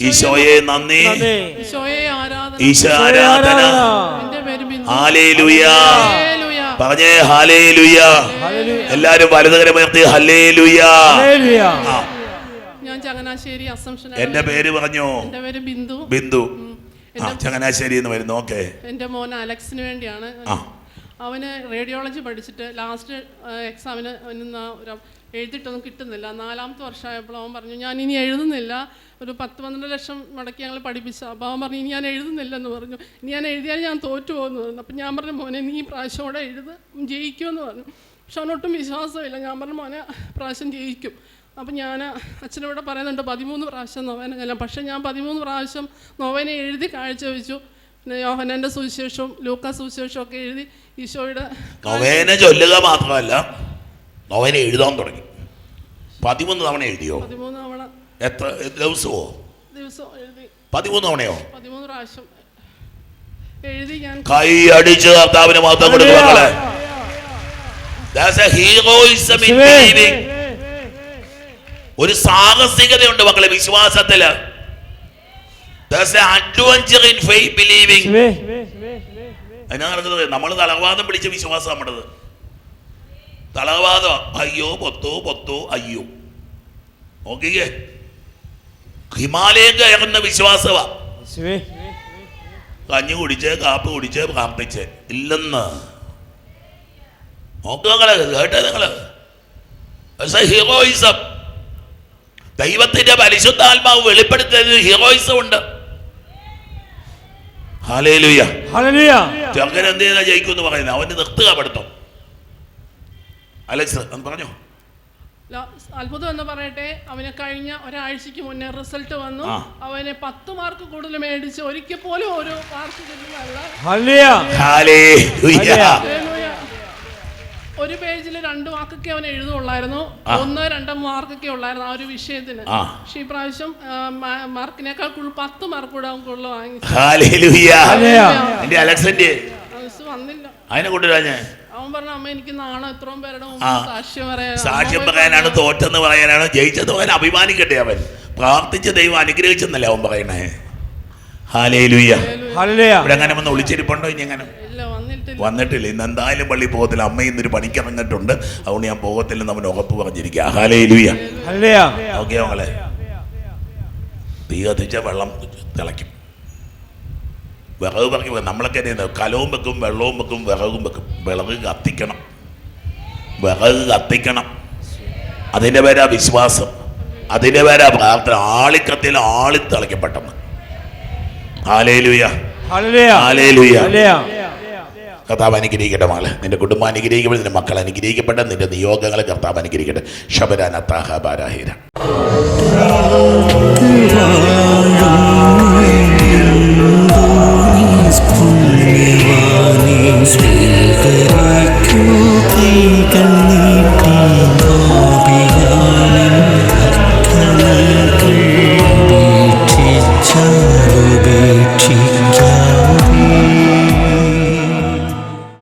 ഈശോയെ നന്ദി. ഈശോയെ ആരാധന. ഈശോ ആരാധന. എന്റെ ഹാലേലുയ. പറഞ്ഞേ ഹാലേലുയ എല്ലാരും വലതുകരമുയർത്തി. ആ. ഞാൻ ചങ്ങനാശ്ശേരി അസംഷൻ എന്റെ പേര് പറഞ്ഞു? എന്റെ പേര് ബിന്ദു. ബിന്ദു. ആ ചങ്ങനാശ്ശേരി എന്ന് വരുന്നു. ഓക്കെ. എന്റെ മോൻ അലക്സിന് വേണ്ടിയാണ്. അവന് റേഡിയോളജി പഠിച്ചിട്ട് ലാസ്റ്റ് എക്സാമിന് എഴുതിയിട്ടൊന്നും കിട്ടുന്നില്ല. നാലാമത്തെ വർഷമായപ്പോൾ അവൻ പറഞ്ഞു ഞാൻ ഇനി എഴുതുന്നില്ല. ഒരു പത്ത് പന്ത്രണ്ട് ലക്ഷം മുടക്കി ഞങ്ങൾ പഠിപ്പിച്ച. അപ്പോൾ അവൻ പറഞ്ഞു ഇനി ഞാൻ എഴുതുന്നില്ല എന്ന് പറഞ്ഞു. ഇനി ഞാൻ എഴുതിയാൽ ഞാൻ തോറ്റു പോകുന്നു അപ്പം ഞാൻ പറഞ്ഞു മോനെ നീ ഈ പ്രാവശ്യം കൂടെ എഴുത് ജയിക്കുമെന്ന് പറഞ്ഞു. പക്ഷെ അവനൊട്ടും വിശ്വാസമില്ല. ഞാൻ പറഞ്ഞു മോനെ പ്രാവശ്യം ജയിക്കും. അപ്പം ഞാൻ അച്ഛനോട് പറയുന്നുണ്ട് പതിമൂന്ന് പ്രാവശ്യം നോവേന ചെല്ലാം പക്ഷേ ഞാൻ പതിമൂന്ന് പ്രാവശ്യം നോവേന എഴുതി കാഴ്ചവെച്ചു പിന്നെ യോഹനന്റെ സുവിശേഷവും ലൂക്ക സുവിശേഷവും ഒക്കെ എഴുതി ഈശോയുടെ നോവേന ചൊല്ലുക മാത്രമല്ല നൊവേന എഴുതാൻ തുടങ്ങി. പതിമൂന്ന് തവണ എഴുതിയോ? എത്ര ദിവസമോ? ദിവസം എഴുതി. പതിമൂന്ന് തവണയോ? ഞാൻ കൈ അടിച്ച് കർത്താവിന് മാത്രം believing. ഒരു സാഹസികതയുണ്ട് മക്കളെ വിശ്വാസത്തിൽ. Adventure in believing. യേശുവേ. അതിനാ നമ്മൾ തലവാദം പിടിച്ച വിശ്വാസം നമ്മുടേത്. തളർവാദം അയ്യോ പൊത്തോ പൊത്തോ അയ്യോ. നോക്കിക്കേ. ഹിമാലയം കയറുന്ന വിശ്വാസവാ. കഞ്ഞി കുടിച്ച് കാപ്പ് കുടിച്ച് പ്രാർത്ഥിച്ച് ഇല്ലെന്ന്. നോക്കുക നിങ്ങൾ കേട്ടെ നിങ്ങൾ. ഹീറോയിസം ദൈവത്തിന്റെ പരിശുദ്ധാത്മാവ് വെളിപ്പെടുത്തിയത് ഹീറോയിസം ഉണ്ട്. ചെറുക്കൻ എന്ത് ചെയ്താൽ ജയിക്കും എന്ന് പറയുന്നത് അവന് നിർത്തുക പഠിത്തം. അലക്സ് ഒന്ന് പറഞ്ഞോ? അത്ഭുതം എന്ന് പറയട്ടെ അവന് കഴിഞ്ഞ ഒരാഴ്ചക്ക് മുന്നേ റിസൾട്ട് വന്നു. അവന് പത്ത് മാർക്ക് കൂടുതൽ മേടിച്ച് ഒരിക്കൽ പോലും ഒരു മാർക്ക് കിട്ടുന്നതല്ല ഹല്ലേലൂയ. ഹല്ലേലൂയ. ഒരു പേജിൽ രണ്ട് വാക്കൊക്കെ അവൻ എഴുതുള്ളായിരുന്നു ഒന്ന് ഒന്നോ രണ്ടോ മാർക്കൊക്കെ ഉള്ളായിരുന്നു ആ ഒരു വിഷയത്തിന്. ആ. പക്ഷെ ഈ പ്രാവശ്യം മാർക്കിനേക്കാൾ കൂടുതൽ പത്ത് മാർക്ക് കൂടെ അവൻ കൂടുതൽ വാങ്ങിച്ചു. വന്നില്ല. അതിനെ കൊണ്ടുവരാ ഞാൻ. അവൻ പറഞ്ഞു അമ്മ എനിക്ക് നാണം ഇത്രയും പേരുടെ മുമ്പ് സാക്ഷ്യം പറയാൻ സാക്ഷ്യം പറയാനാണ് തോറ്റെന്ന് പറയാനാണ് ജയിച്ചെന്ന് പറയാൻ അഭിമാനിക്കട്ടെ അവൻ. പ്രാർത്ഥിച്ച ദൈവം അനുഗ്രഹിച്ചെന്നല്ലേ അവൻ പറയണേ. ഇവിടെ അങ്ങനെ വന്ന് ഒളിച്ചിരിപ്പുണ്ടോ ഇനി അങ്ങനെ? വന്നിട്ടില്ല. ഇന്ന് എന്തായാലും പള്ളി പോകത്തില്ല. അമ്മ ഇന്നൊരു പണിക്കിറങ്ങിട്ടുണ്ട്. അതുകൊണ്ട് ഞാൻ പോകത്തില്ലെന്ന് അവൻ ഉറപ്പ് പറഞ്ഞിരിക്കുക. Hallelujah hallelujah. ഓക്കെ മകളെ? തീ കത്തിച്ച വെള്ളം തിളയ്ക്കും. വിറക് പറക്കി നമ്മളൊക്കെ എന്നാ കലവും വെക്കും വെള്ളവും വെക്കും വിറകും വെക്കും. വിളക് കത്തിക്കണം. വിറക് കത്തിക്കണം. അതിന്റെ പേരാ വിശ്വാസം. അതിന്റെ പേരാ പ്രാർത്ഥന. ആളിക്കത്തിൽ ആളി തിളയ്ക്കപ്പെട്ടെന്ന് ഹല്ലേലൂയ. കർത്താവ് അനുഗ്രഹിക്കട്ടെ മകളെ. നിന്റെ കുടുംബം അനുഗ്രഹിക്കപ്പെട്ട് നിന്റെ മക്കൾ അനുഗ്രഹിക്കപ്പെട്ട നിന്റെ നിയോഗങ്ങളെ കർത്താവ് അനുഗ്രഹിക്കട്ടെ. ശബരാനത്താഹ ബാരാഹിര